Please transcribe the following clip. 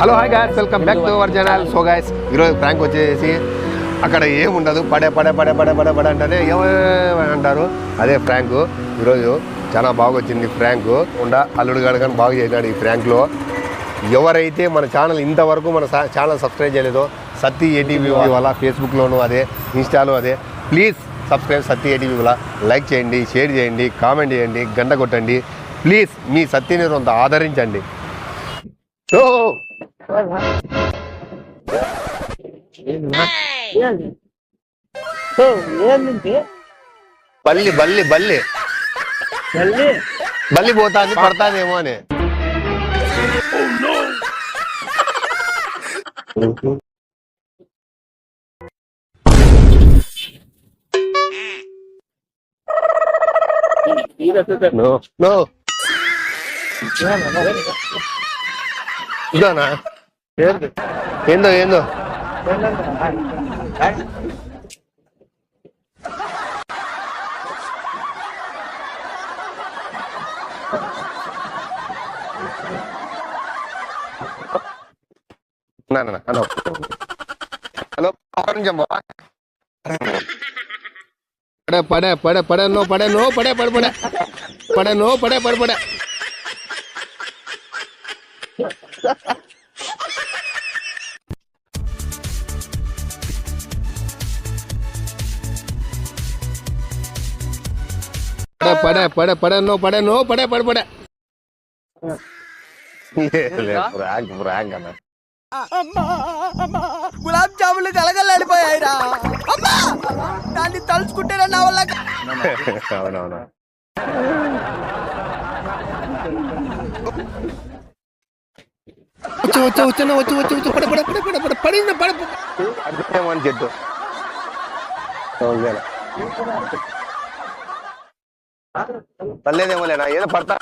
Hello hi guys welcome back to our channel so guys ఈరోజు prank వచ్చేసి అక్కడ ఏముండదు పడే పడే పడే పడే పడే పడే అంటేనే ఏమో అంటారు. అదే ఫ్రాంక్ ఈరోజు చాలా బాగా వచ్చింది ఫ్రాంక్ ఉండ అల్లుడు గారు కానీ బాగా చేసినాడు ఈ ఫ్రాంక్లో ఎవరైతే మన ఛానల్ ఇంతవరకు మన ఛానల్ సబ్స్క్రైబ్ చేయలేదో సత్తి ఏటీవీ వల్ల ఫేస్బుక్లోనూ అదే ఇన్స్టాలో అదే ప్లీజ్ సబ్స్క్రైబ్ సత్తి ఏటీవీ వల్ల లైక్ చేయండి షేర్ చేయండి కామెంట్ చేయండి గంట కొట్టండి. ప్లీజ్ మీ సత్తిని కొంత ఆదరించండి. సో ఏంటి బల్లి బల్లి. బల్లి? మళ్ళీ బల్లి పోతాంది పడతాదేమో అని. నో నో ఇదోనా ఏందో ఏందో నా, నా, నా, హలో హలో ఒక్క నిమిషం బావ. పడే పడే పడే పడే నో పడే నో పడే పడే పడే పడే నో పడే పడే పడే పడే పడే పడే పడే నో పడే నో పడే పడే పడే. గులాబ్ జాములు కలగలాడిపోయాయిరా అమ్మా దాన్ని తలుచుకుంటేనే నా వల్ల అవునవును. వచ్చు వచ్చు వచ్చు వచ్చు వచ్చు వచ్చు పడ పడ పడ పడ పడ పడింది పడ అర్థమేమని చెట్టు పర్లేదేమో లేనా ఏదో పడతా.